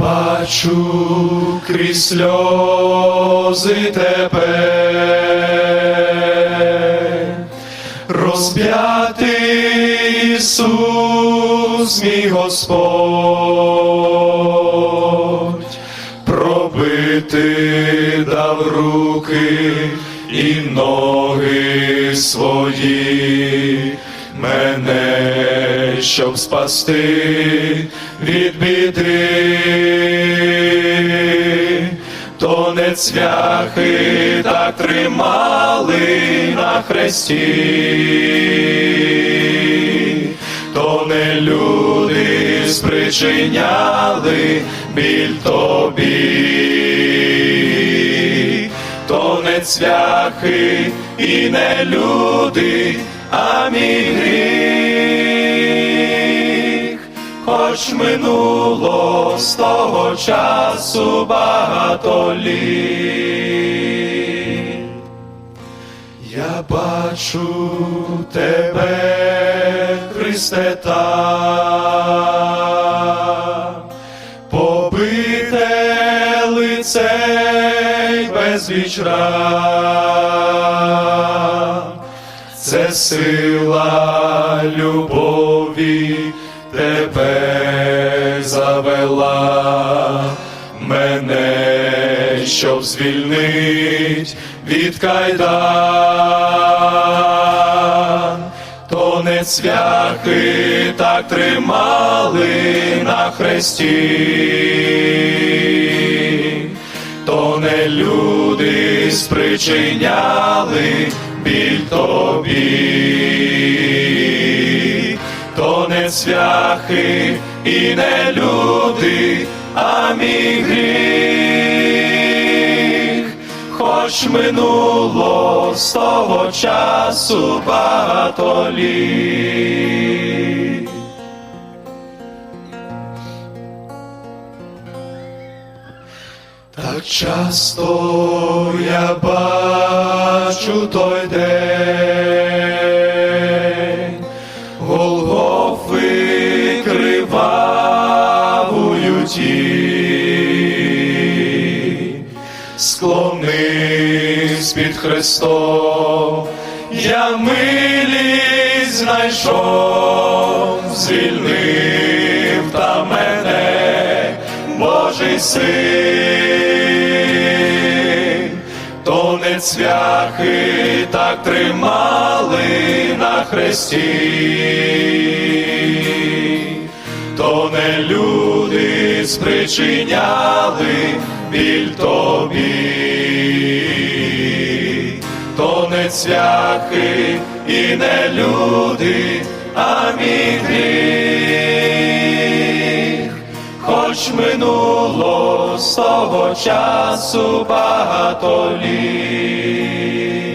бачу крізь сльози тебе, розп'ятий Ісус, мій Господь, пробити дав руки і ноги свої, мене, щоб спасти від біди, то не цвяхи так тримали на хресті, то не люди спричиняли біль тобі, то не цвяхи і не люди, а мій гріх, хоч минуло з того часу багато літ. Я бачу тебе, Христе, там, побите лице й безліч ран. Це сила любові завела мене, щоб звільнить від кайдан, то не цвяхи так тримали на хресті, то не люди спричиняли біль тобі, цвяхи і не люди, а мій гріх, хоч минуло з того часу багато літ. Так часто я бачу той день, склонився під Христом, я милість знайшов, звільнив та мене, Божий син, то не цвяхи так тримали на хресті, то не люди спричиняли біль тобі, то не цвяхи і не люди, а мій хоч минуло з того часу багато літ.